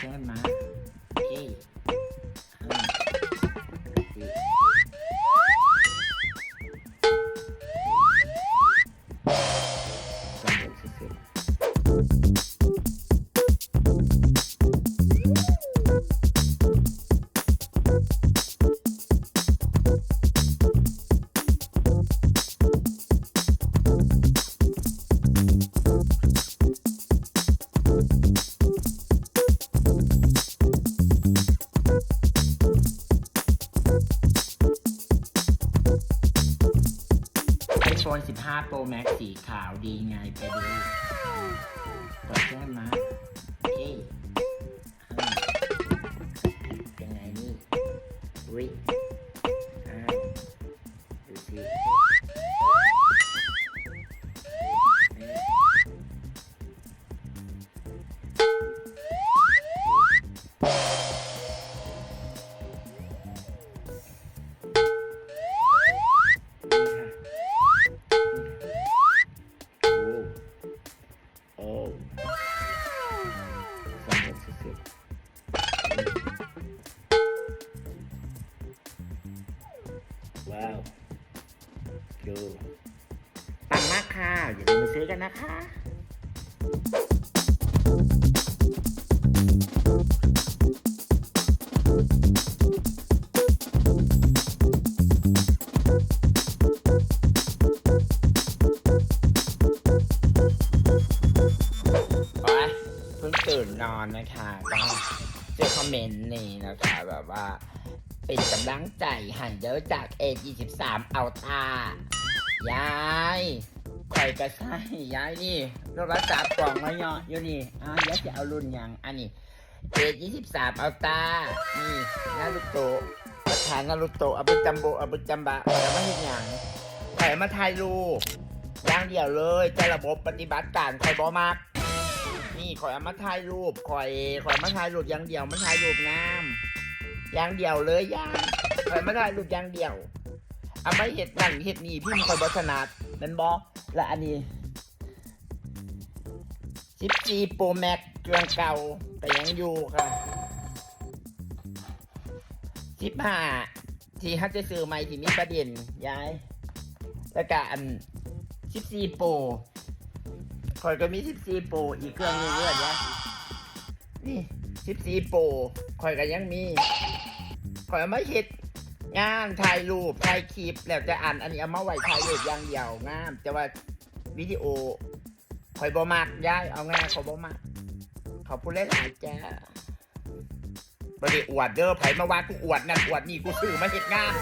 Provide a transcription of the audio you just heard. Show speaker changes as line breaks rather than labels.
ใช่ไหมเอ้ iPhone 15 Pro Max สีขาวดีไงไปดูเปิดเครื่องมาเอ๊ยห้ายังไงนี่วิ ดูปังมากค่ะ อย่าลืมมาซื้อกันนะคะโอ๊ยเพิ่งตื่นนอนนะคะก็เจอคอมเมนต์นี่นะคะแบบว่า เป็นกำลังใจหันเดอจาก A23 เอาตา ยายคอยกระใช่ยายนี่โทรศัพท์กล่องไว้เนาะอยู่นี่อะยายจะเอารุ่นยังอันนี้ A23 เอาตา นี่นารุโตะประธานนารุโตะอาบุจัมโบอาบุจัมบะคอยเอามาเห็นหยังคอยเอามาถ่ายรูปอย่างเดียวเลยแต่ระบบปฏิบัติการคอยบอมากนี่ข่อยเอามาถ่ายรูปข่อยข่อยมาถ่ายรูปอย่างเดียวมันถ่ายรูปงามอย่างเดียวเลยย่างข่อยมาถ่ายรูปอย่างเดียว เอามาเห็ดนั่นเห็ดนี่พี่มันข่อยบอถนัดแมันบอและอันนี้14 Pro Max เครื่องเก่าแต่ยังอยู่ค่ะ15ที่ฮัตจะซื้อใหม่ที่มีประเด็นย้าย แล้วก็อัน14 Pro ข่อยก็มี14โปรอีกเครื่องนึงเลยเนี่ยนี่14โปรข่อยก็ยังมีข่อยอามาเฮ็ด งานถ่ายรูปถ่ายคลิปแล้วจะอ่านอันนี้เอามาไว้ถ่ายรูปอย่างเดียวงาม แต่ว่าวิดีโอข่อยบ่มากย้ายเอาง่ายข่อยบ่มากขอบคุณหลายๆจ้าบ่ได้อวดเด้อไผมาว่ากูอวดนั่นอวดนี่กูซื้อมาเห็ดงาน